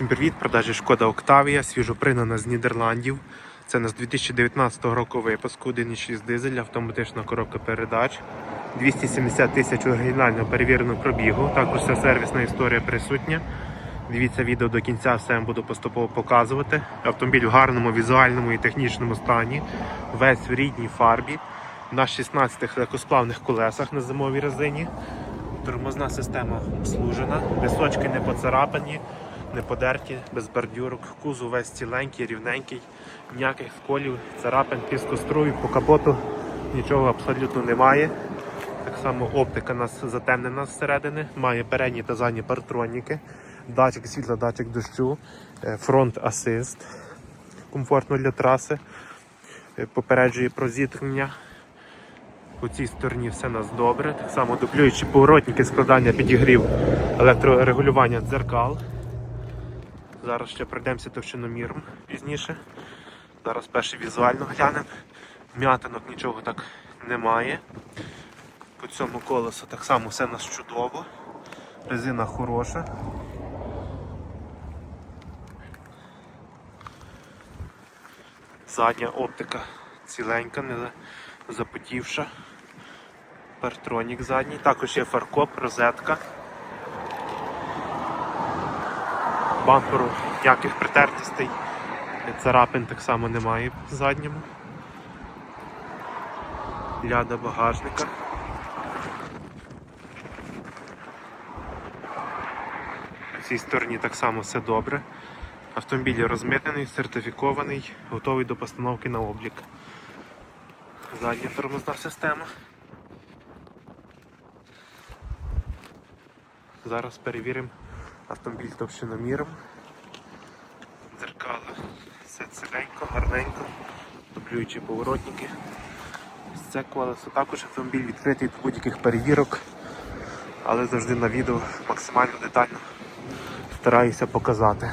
Всім привіт! Продажі Шкода Октавія, свіжопринана з Нідерландів. Це у нас 2019 року випуску, 1,6 дизель, автоматична коробка передач. 270 тисяч оригінально перевіреного пробігу. Також вся сервісна історія присутня. Дивіться відео до кінця, все я буду поступово показувати. Автомобіль в гарному візуальному і технічному стані. Весь в рідній фарбі. На 16 легкосплавних колесах на зимовій резині. Тормозна система обслужена, височки не поцарапані, не подерті, без бордюрок. Кузов весь ціленький, рівненький, ніяких сколів, царапин, піскоструй, по капоту нічого абсолютно немає. Так само оптика нас затемнена зсередини, має передні та задні партроніки, датчик світла, датчик дощу, е, фронт асист, комфортно для траси, е, попереджує про зіткнення. По цій стороні все нас добре. Так само дуплюючі поворотники, складання підігрів, електрорегулювання дзеркал. Зараз ще пройдемося товщиноміром пізніше. Зараз перше візуально глянемо. М'ятинок нічого так немає. По цьому колесу так само все нас чудово. Резина хороша. Задня оптика ціленька, не запотівша. Партронік задній, також є фаркоп, розетка. Бамперу ніяких притертостей, царапин так само немає в задньому. Ляда багажника. В цій стороні так само все добре. Автомобіль розмитнений, сертифікований, готовий до постановки на облік. Задня тормозна система. Зараз перевіримо автомобіль товщиноміром. Дзеркала. Все ціленько, гарненько. Дублюючі поворотники. Ось Це колесо. Також автомобіль відкритий до будь-яких перевірок, але завжди на відео максимально детально стараюся показати.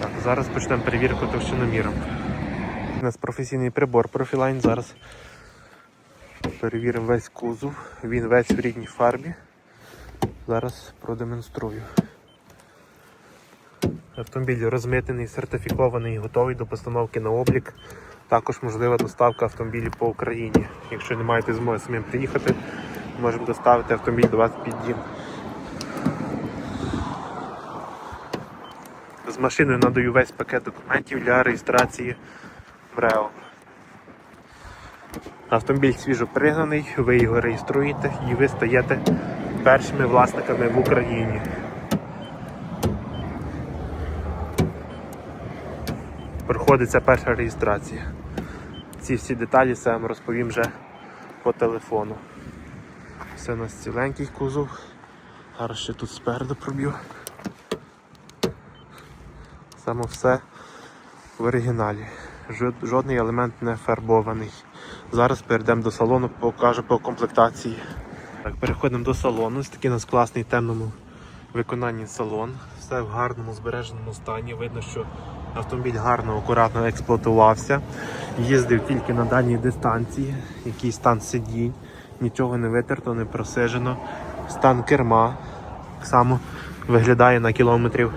Так, зараз почнемо перевірку товщиноміром. У нас професійний прибор Profiline. Зараз перевіримо весь кузов. Він весь в рідній фарбі. Зараз продемонструю. Автомобіль розмитений, сертифікований, готовий до постановки на облік. Також можлива доставка автомобілів по Україні. Якщо не маєте змоги самим приїхати, можемо доставити автомобіль до вас під дім. З машиною надаю весь пакет документів для реєстрації в РЕО. Автомобіль свіжо пригнаний, ви його реєструєте і ви стаєте першими власниками в Україні. Проходиться перша реєстрація. Ці всі деталі все вам розповім вже по телефону. Все у нас ціленький кузов. Зараз ще тут спереду проб'ю. Саме все в оригіналі. Жодний елемент не фарбований. Зараз перейдемо до салону, покажу по комплектації. Так, переходимо до салону. Ось такий у нас класний темному виконанні салон. Все в гарному збереженому стані. Видно, що автомобіль гарно, акуратно експлуатувався. Їздив тільки на дальній дистанції. Який стан сидінь, нічого не витерто, не просижено. Стан керма так само виглядає на кілометрів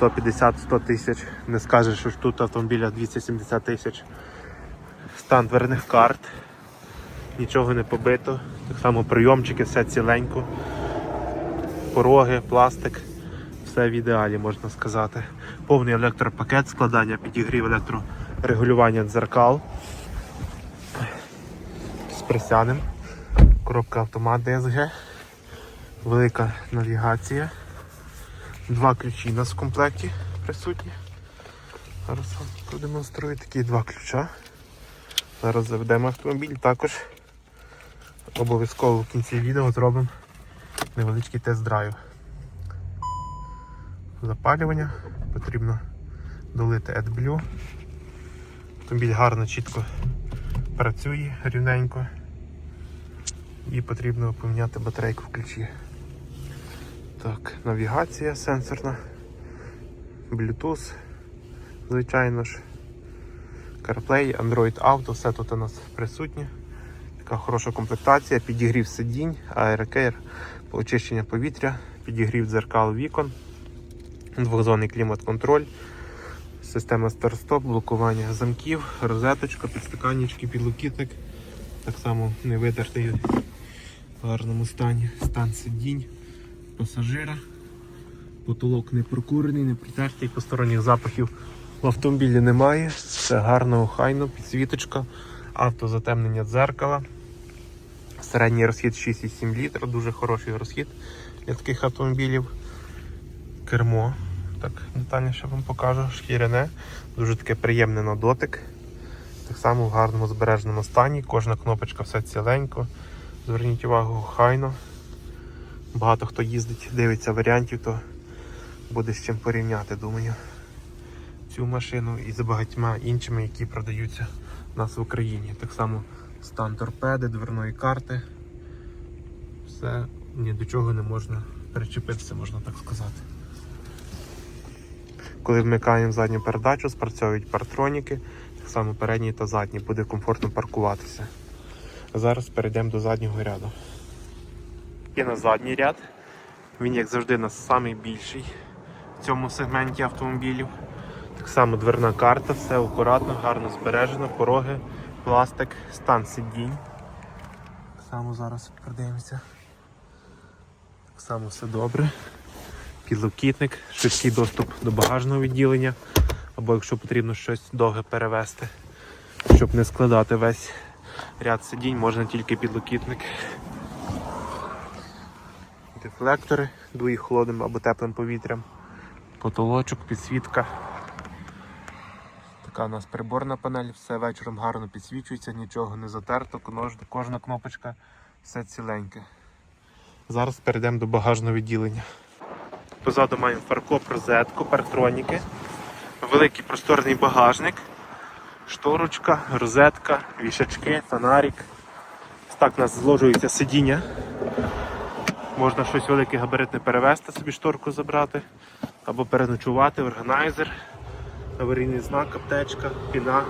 150-100 тисяч. Не скажеш, що тут автомобіля 270 тисяч. Стан дверних карт. Нічого не побито. Так само прийомчики, все ціленько. Пороги, пластик. Все в ідеалі, можна сказати. Повний електропакет складання, підігрів електрорегулювання дзеркал. З присянем. Коробка автомат DSG. Велика навігація. Два ключі у нас в комплекті присутні. Зараз вам продемонструю такі два ключа. Зараз заведемо автомобіль. Також обов'язково в кінці відео зробимо невеличкий тест-драйв. Запалювання потрібно долити AdBlue. Автомобіль гарно, чітко працює рівненько. І потрібно поміняти батарейку в ключі. Так, навігація сенсорна, Bluetooth, звичайно ж, CarPlay, Android Auto, все тут у нас присутнє. Така хороша комплектація, підігрів сидінь, Aerocare, очищення повітря, підігрів дзеркал вікон, двохзонний клімат-контроль, система старт-стоп, блокування замків, розеточка, підстаканнички, підлокітник. Так само не витертий в гарному стані. Стан сидінь пасажира. Потолок не прокурений, не притертий, посторонніх запахів в автомобілі немає. Все гарно, охайно, підсвіточка, автозатемнення дзеркала. Середній розхід 6,7 літра, дуже хороший розхід для таких автомобілів. Кермо, так детальніше вам покажу, шкіряне, дуже таке приємне на дотик. Так само в гарному збереженому стані. Кожна кнопочка все ціленько. Зверніть увагу, хайно. Багато хто їздить, дивиться варіантів, то буде з чим порівняти, думаю. Цю машину і з багатьма іншими, які продаються у нас в Україні. Так само стан торпеди, дверної карти. Все ні до чого не можна причепитися, можна так сказати. Коли вмикаємо задню передачу, спрацьовують партроніки, так само передній та задній, буде комфортно паркуватися. Зараз перейдемо до заднього ряду. Є на задній ряд. Він, як завжди, у найбільший в цьому сегменті автомобілів. Так само дверна карта, все акуратно, гарно збережено, пороги, пластик, стан сидінь. Так само зараз подивимося. Так само все добре. Підлокітник, швидкий доступ до багажного відділення, або якщо потрібно щось довге перевезти, щоб не складати весь ряд сидінь, можна тільки підлокітник. Дефлектори, дує холодним або теплим повітрям, потолочок, підсвітка. Така у нас приборна панель, все вечором гарно підсвічується, нічого не затерто, кожна, кнопочка все ціленьке. Зараз перейдемо до багажного відділення. Позаду маємо фаркоп, розетку, парктроніки, великий просторний багажник, шторочка, розетка, вішачки, фонарик. Так у нас зложується сидіння. Можна щось велике габаритне перевезти, собі шторку забрати, або переночувати, органайзер, аварійний знак, аптечка, піна.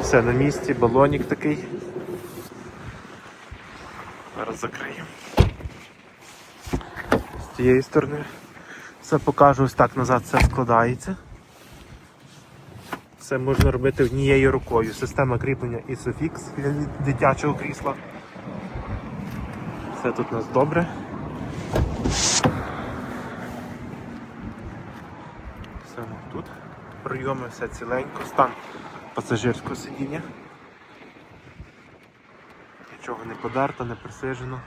Все на місці, балонік такий. Зараз закриємо. З цієї сторони все покажу, ось так назад все складається. Все можна робити однією рукою. Система кріплення ISOFIX для дитячого крісла. Все тут у нас добре. Все тут. Прийоми все ціленько, стан пасажирського сидіння. Нічого не подерто, не присижено.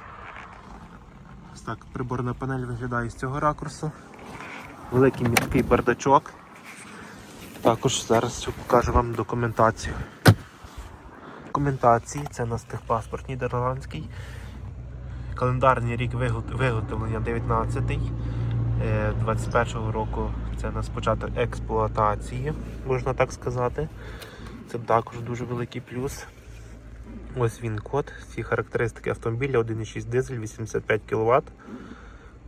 Ось так приборна панель виглядає з цього ракурсу. Великий міський бардачок. Також зараз покажу вам документацію. Документації це у нас техпаспорт нідерландський. Календарний рік виготовлення 19-й. Е, 21-го року це у нас експлуатації, можна так сказати. Це також дуже великий плюс. Ось він код. Ці характеристики автомобіля 1,6 дизель, 85 кВт.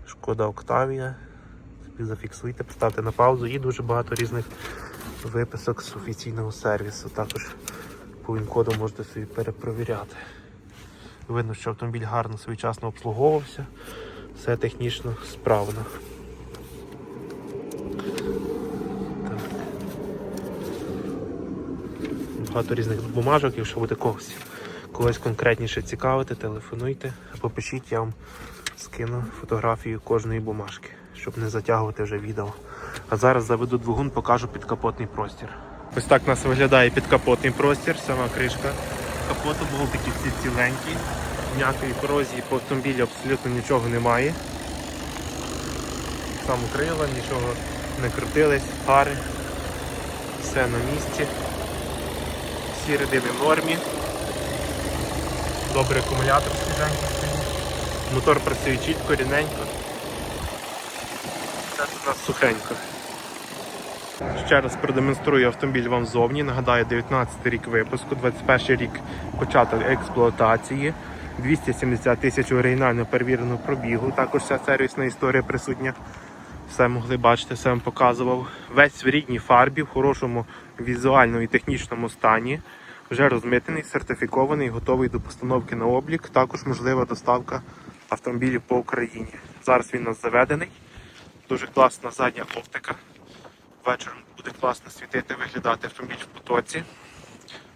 Шкода Октавія. Зафіксуйте, поставте на паузу і дуже багато різних виписок з офіційного сервісу. Також по він-коду можете собі перепровіряти. Видно, що автомобіль гарно своєчасно обслуговувався, все технічно справно. Багато різних бумажок, якщо буде когось, когось конкретніше цікавити, телефонуйте або пишіть, я вам скину фотографію кожної бумажки, щоб не затягувати вже відео. А зараз заведу двигун, покажу підкапотний простір. Ось так у нас виглядає підкапотний простір, сама кришка капоту, болтики всі ціленькі, ніякої корозії по автомобілі абсолютно нічого немає. Сам крила, нічого не крутились, фари, все на місці. Всі рядини в нормі. Добрий акумулятор свіженький стоїть. Мотор працює чітко, рівненько. Все тут у нас сухенько. Ще раз продемонструю автомобіль вам ззовні. Нагадаю, 19 рік випуску, 21 рік початок експлуатації, 270 тисяч оригінально перевіреного пробігу. Також вся сервісна історія присутня. Все могли бачити, все вам показував. Весь в рідній фарбі, в хорошому візуальному і технічному стані. Вже розмитений, сертифікований, готовий до постановки на облік. Також можлива доставка автомобілів по Україні. Зараз він у нас заведений. Дуже класна задня оптика. Вечором буде класно світити, виглядати автомобіль в потоці.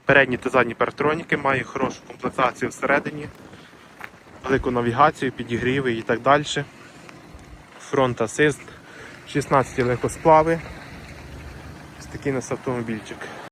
Передні та задні парктроніки, має хорошу комплектацію всередині, велику навігацію, підігріви і так далі. Фронт асист, 16 легкосплави. Такий у нас автомобільчик.